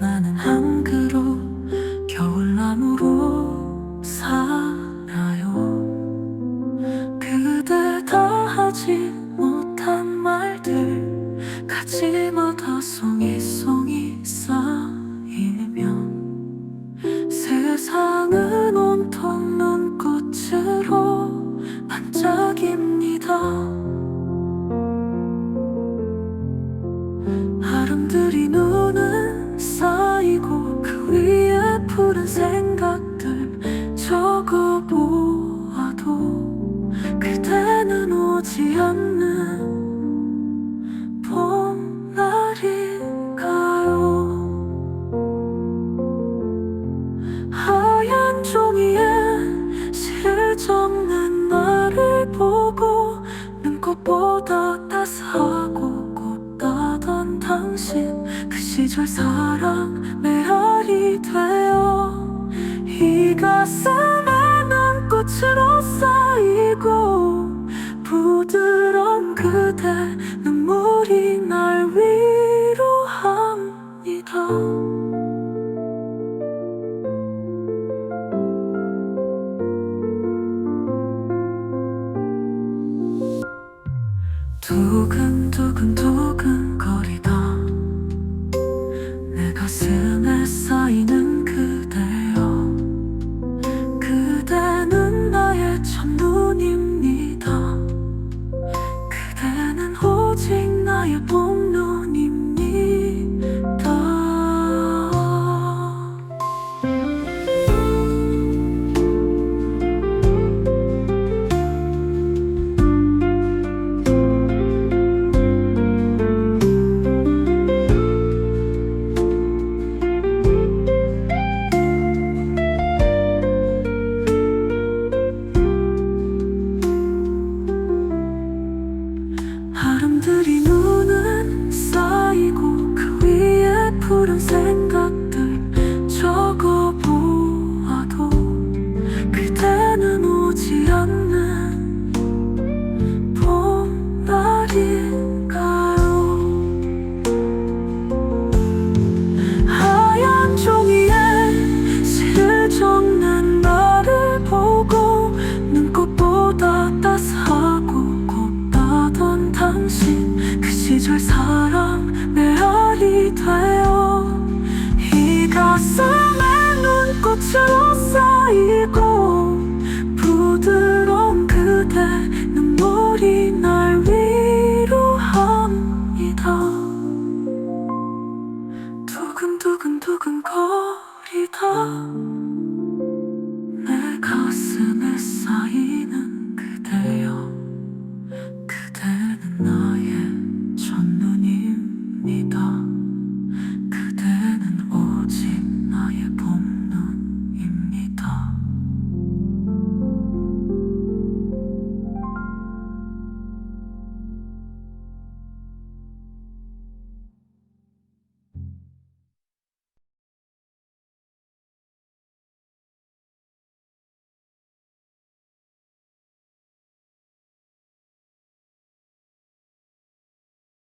나는 한 그루 겨울나무로 살아요. 그대 다 하지 못한 말들 가지마다 송이송이 쌓이면 세상은 온통 눈꽃으로 반짝입니다 지 않는 봄날인가요? 하얀 종이에 시를 적는 나를 보고 눈꽃보다 따스하고 꽃다던 당신 그 시절 사랑 메아리 되어 이 가슴에 눈꽃으로 쌓 두근두근 두근 거리다 위에 가슴에 눈꽃으로 쌓이고 부드러운 그대 눈물이 날 위로합니다. 두근두근 거리다. 내 가슴에 쌓이는 그대여.